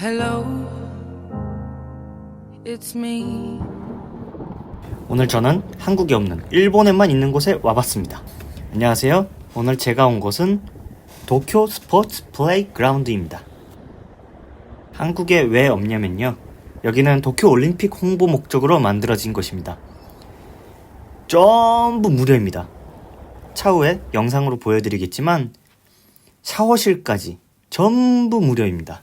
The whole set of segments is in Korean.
Hello, it's me. 오늘 저는 한국에 없는 일본에만 있는 곳에 와봤습니다. 안녕하세요. 오늘 제가 온 곳은 도쿄 스포츠 플레이그라운드입니다. 한국에 왜 없냐면요. 여기는 도쿄 올림픽 홍보 목적으로 만들어진 곳입니다. 전부 무료입니다. 차후에 영상으로 보여드리겠지만 샤워실까지 전부 무료입니다.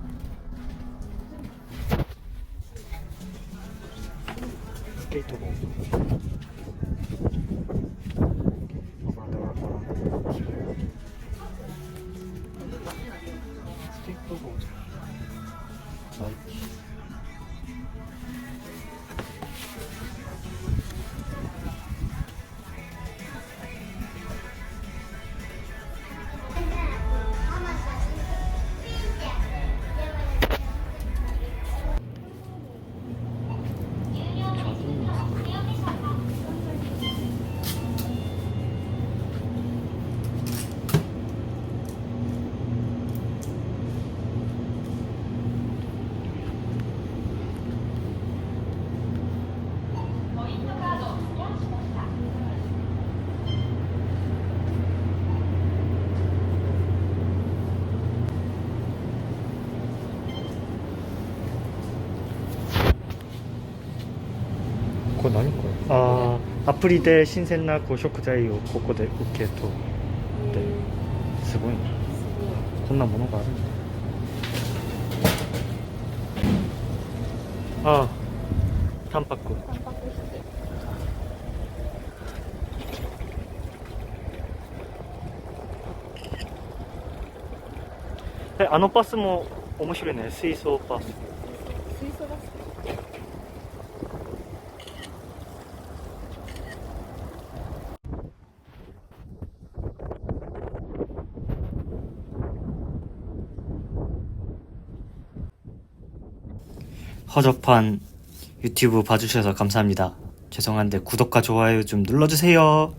এই তো れ何これ？ああアプリで新鮮なこう食材をここで受け取って。すごいなこんなものがあるんだ。ああタンパク。えあのパスも面白いね。水槽パス 허접한 유튜브 봐주셔서 감사합니다. 죄송한데 구독과 좋아요 좀 눌러주세요.